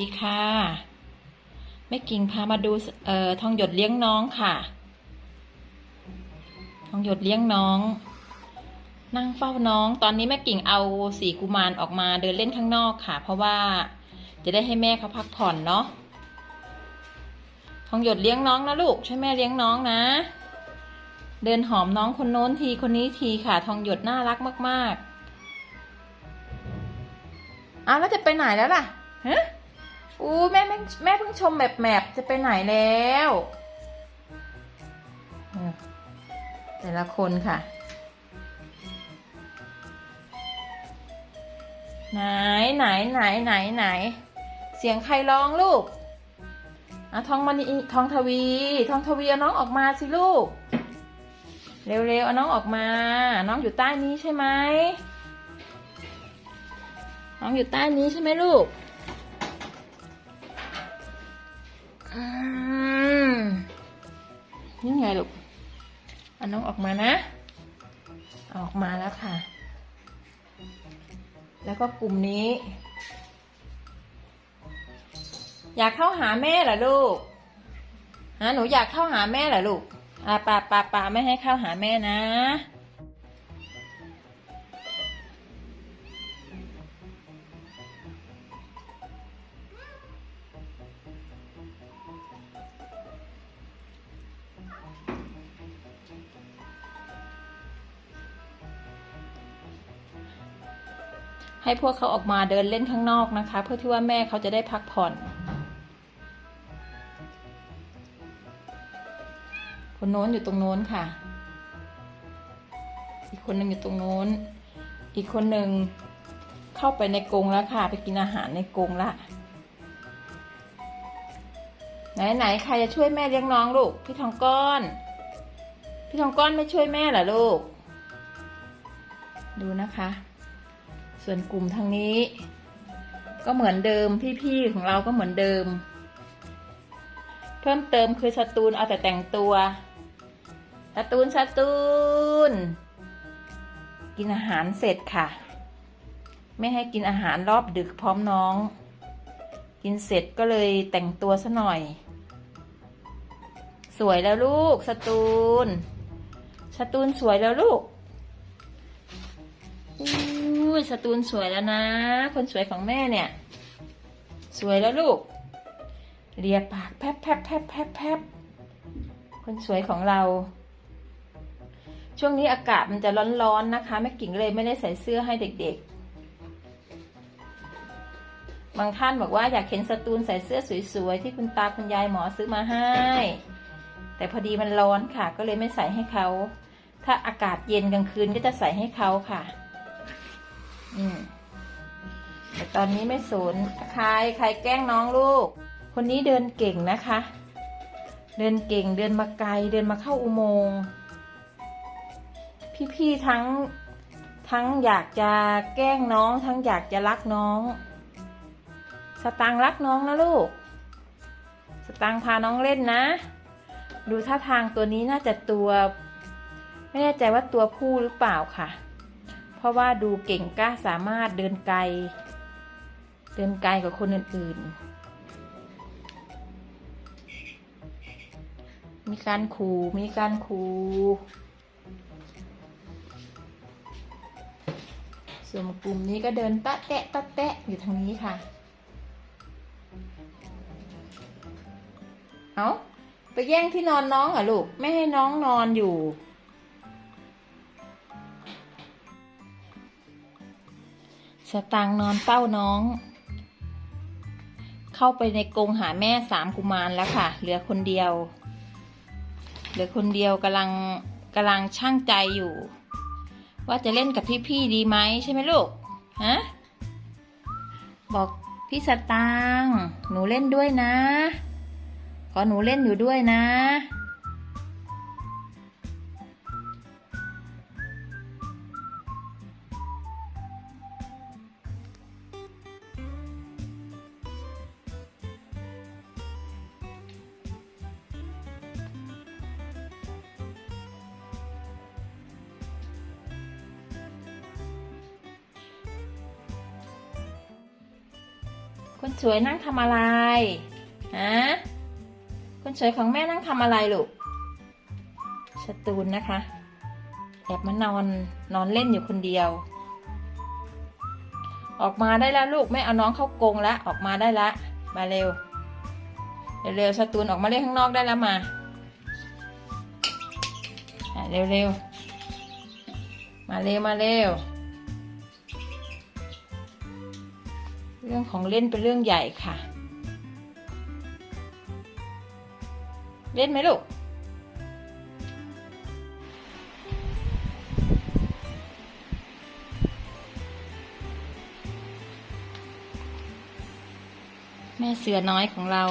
ดีค่ะแม่กิ่งพามาดูเอ่อทองหยดเลี้ยงน้องค่ะ ทองหยดเลี้ยงน้อง นั่งเฝ้าน้อง ตอนนี้แม่กิ่งเอาสีกุมารออกมาเดินเล่นข้างนอกค่ะ เพราะว่าจะได้ให้แม่เขาพักผ่อนเนาะทองหยดเลี้ยงน้องนะลูกช่วยแม่เลี้ยงน้องนะ เดินหอมน้องคนโน้นทีคนนี้ทีค่ะ ทองหยดน่ารักมากๆอ้าวแล้วจะไปไหนแล้วล่ะฮะ อู้แม่แม่แม่เพิ่งชมแบบแมบจะไปไหนแล้วแต่ละคนค่ะ ไหนไหนไหนไหนไหน เสียงใครร้องลูกอะทองมณีทองทวี ทองทวีเอาน้องออกมาสิลูก เร็วๆเอาน้องออกมา น้องอยู่ใต้นี้ใช่ไหมน้องอยู่ใต้นี้ใช่ไหมลูก นี่ไงลูกเอาน้องออกมานะ ออกมาแล้วค่ะ แล้วก็กลุ่มนี้ อยากเข้าหาแม่เหรอลูกฮะหนูอยากเข้าหาแม่เหรอลูกอ่าป่าปาปาไม่ให้เข้าหาแม่นะ ให้พวกเขาออกมาเดินเล่นข้างนอกนะคะ เพื่อที่ว่าแม่เขาจะได้พักผ่อน คนโน้นอยู่ตรงโน้นค่ะ อีกคนหนึ่งอยู่ตรงโน้น อีกคนหนึ่งเข้าไปในกรงแล้วค่ะ ไปกินอาหารในกรงละไหนไหนใครจะช่วยแม่เลี้ยงน้องลูก พี่ทองก้อน พี่ทองก้อนไม่ช่วยแม่เหรอลูก ดูนะคะ ส่วนกลุ่มทางนี้ ก็เหมือนเดิมพี่ๆของเราก็เหมือนเดิม เพิ่มเติมคือสตูนเอาแต่แต่งตัวสตูนสตูน กินอาหารเสร็จค่ะ ไม่ให้กินอาหารรอบดึกพร้อมน้อง กินเสร็จก็เลยแต่งตัวซะหน่อย สวยแล้วลูกสตูนสตูนสวยแล้วลูก ยสตูนสวยแล้วนะ คนสวยของแม่เนี่ย สวยแล้วลูกเลียปากแพบแพบแพบแพบแพบคนสวยของเรา ช่วงนี้อากาศมันจะร้อนๆนะคะแม่กิ่งเลยไม่ได้ใส่เสื้อให้เด็กๆ บางท่านบอกว่าอยากเห็นสตูนใส่เสื้อสวยๆที่คุณตาคุณยายหมอซื้อมาให้ แต่พอดีมันร้อนค่ะ ก็เลยไม่ใส่ให้เขา ถ้าอากาศเย็นกลางคืนก็จะใส่ให้เขาค่ะ อืมแต่ตอนนี้ไม่สนย์ใครใครแกล้งน้องลูก คนนี้เดินเก่งนะคะ เดินเก่งเดินมาไกลเดินมาเข้าอุโมงค์พี่ๆทั้งทั้งอยากจะแกล้งน้อง ทั้งอยากจะรักน้อง สตางรักน้องนะลูก สตางพาน้องเล่นนะ ดูท่าทางตัวนี้น่าจะตัว ไม่แน่ใจว่าตัวผู้หรือเปล่าค่ะ เพราะว่าดูเก่งกล้าสามารถเดินไกล เดินไกลกว่าคนอื่น ๆ มีการขู่มีการขู่ส่วนกลุ่มนี้ก็เดินตะแตะตะแตะอยู่ทางนี้ค่ะ เอาไปแย่งที่นอนน้องเหรอลูก ไม่ให้น้องนอนอยู่ สตางนอนเฝ้าน้อง เข้าไปในกรงหาแม่สามกุมารแล้วค่ะ เหลือคนเดียว เหลือคนเดียวกำลังกำลังช่างใจอยู่ ว่าจะเล่นกับพี่ๆดีไหมใช่ไหมลูกฮะบอกพี่สตางหนูเล่นด้วยนะ ขอหนูเล่นอยู่ด้วยนะ คนสวยนั่งทำอะไรฮะคนสวยของแม่นั่งทำอะไรลูกสตูนนะคะ แอบมานอนนอนเล่นอยู่คนเดียว ออกมาได้แล้วลูกแม่เอาน้องเข้ากรงแล้วออกมาได้ละมาเร็วเร็วๆสตูนออกมาเล่นข้างนอกได้แล้วมาเร็วๆมาเร็วมาเร็ว เรื่องของเล่นเป็นเรื่องใหญ่ค่ะ เล่นไหมลูก แม่เสือน้อยของเรา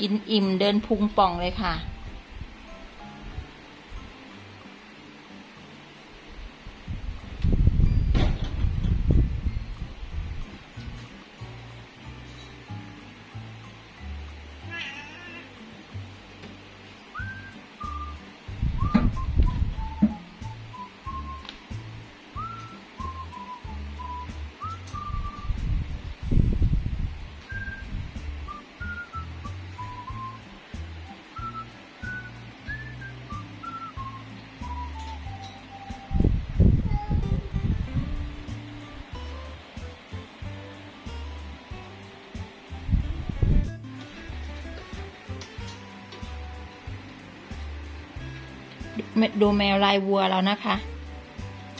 กินอิ่มเดินพุงป่องเลยค่ะ ดูแมวลายวัวแล้วนะคะ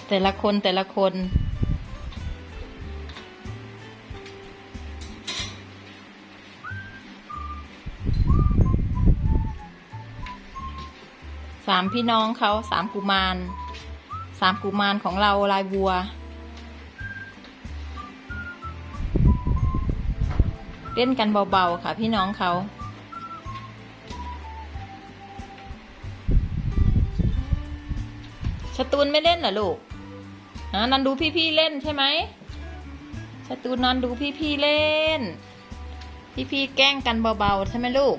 แต่ละคนแต่ละคน สามพี่น้องเขาสามกุมารสามกุมารของเราลายวัว เล่นกันเบาๆค่ะพี่น้องเขา สตูนไม่เล่นเหรอลูกฮะนอนดูพี่ๆเล่นใช่ไหมสตูนนอนดูพี่ๆเล่น พี่ๆแกล้งกันเบาๆใช่ไหมลูก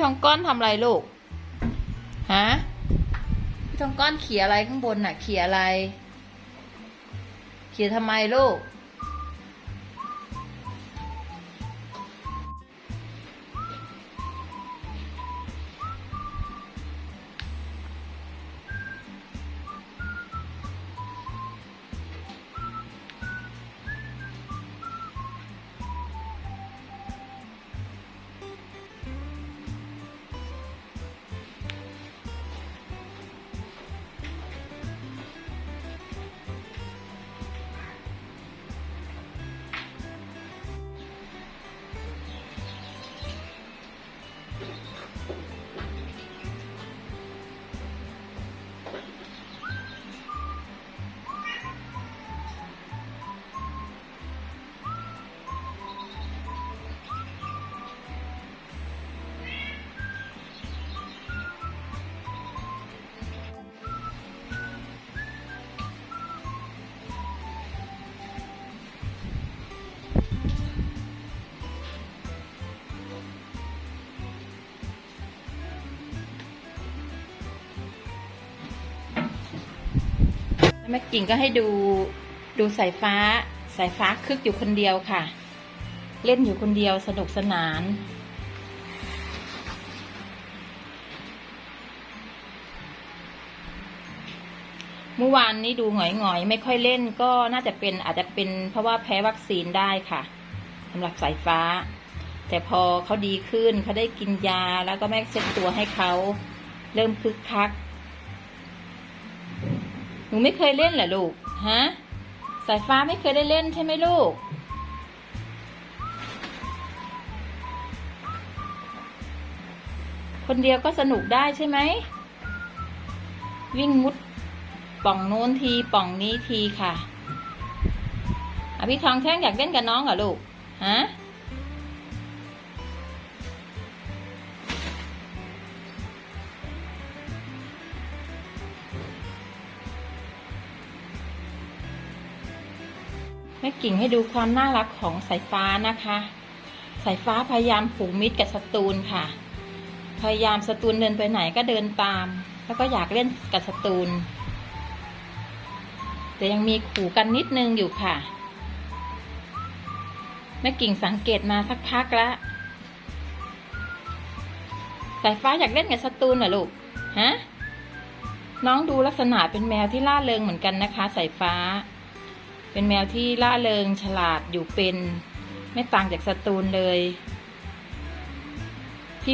ทองก้อนทำอะไรลูก ฮะ พี่ทองก้อนเขี่ยอะไรข้างบนน่ะ เขี่ยอะไร เขี่ยทำไมลูก แม่กิ่งก็ให้ดูดูสายฟ้า สายฟ้าคึกอยู่คนเดียวค่ะ เล่นอยู่คนเดียวสนุกสนาน เมื่อวานนี้ดูหงอยหงอยๆ ไม่ค่อยเล่นก็น่าจะเป็นอาจจะเป็นเพราะว่าแพ้วัคซีนได้ค่ะสำหรับสายฟ้า แต่พอเขาดีขึ้นเขาได้กินยาแล้วก็แม่เช็ดตัวให้เขาเริ่มคึกคัก หนูไม่เคยเล่นเหรอลูก ฮะ สายฟ้าไม่เคยได้เล่นใช่ไหมลูก คนเดียวก็สนุกได้ใช่ไหม วิ่งมุดป่องโน้นทีป่องนี้ทีค่ะอะพี่ทองแท่งอยากเล่นกับน้องเหรอลูก ฮะ แม่กิ่งให้ดูความน่ารักของสายฟ้านะคะ สายฟ้าพยายามผูกมิตรกับสตูนค่ะ พยายามสตูนเดินไปไหนก็เดินตาม แล้วก็อยากเล่นกับสตูน แต่ยังมีขู่กันนิดนึงอยู่ค่ะ แม่กิ่งสังเกตมาสักพักแล้วสายฟ้าอยากเล่นกับสตูนเหรอลูก ฮะ น้องดูลักษณะเป็นแมวที่ล่าเริงเหมือนกันนะคะ สายฟ้า เป็นแมวที่ล่าเริงฉลาดอยู่เป็น ไม่ต่างจากสตูนเลย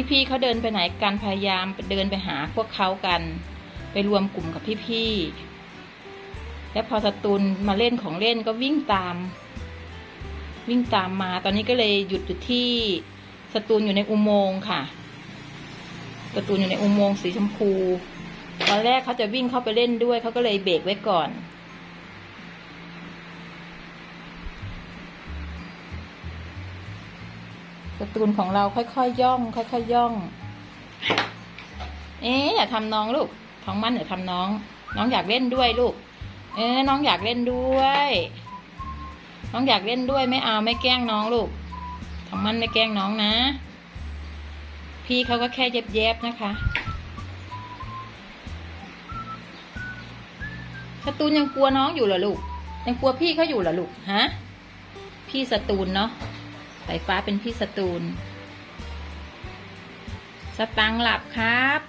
พี่ๆเขาเดินไปไหนกันพยายามเดินไปหาพวกเขากัน ไปรวมกลุ่มกับพี่ๆแล้วพอสตูนมาเล่นของเล่นก็วิ่งตาม วิ่งตามมาตอนนี้ก็เลยหยุดอยู่ที่สตูนอยู่ในอุโมงค์ค่ะสตูนอยู่ในอุโมงค์สีชมพูตอนแรกเขาจะวิ่งเข้าไปเล่นด้วยเขาก็เลยเบรกไว้ก่อน สตูนของเราค่อยๆย่อง ค่อยๆย่อง เอ๊อย่าทำน้องลูกท้องมันอย่าทำน้อง น้องอยากเล่นด้วยลูก เอ๊น้องอยากเล่นด้วย น้องอยากเล่นด้วยไม่เอาไม่แกล้งน้องลูกท้องมันไม่แกล้งน้องนะ พี่เขาก็แค่เย็บๆนะคะสตูนยังกลัวน้องอยู่เหรอลูก ยังกลัวพี่เขาอยู่เหรอลูกฮะพี่สตูนเนาะ สายฟ้าเป็นพี่สตูนสตังหลับครับ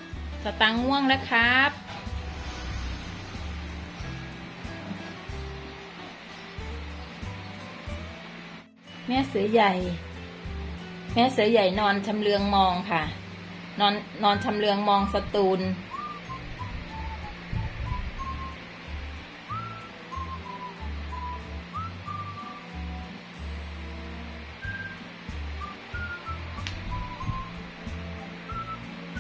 สตังง่วงแล้วครับแม่เสือใหญ่ แม่เสือใหญ่นอนชำเลืองมองค่ะ นอนนอนชำเลืองมองสตูน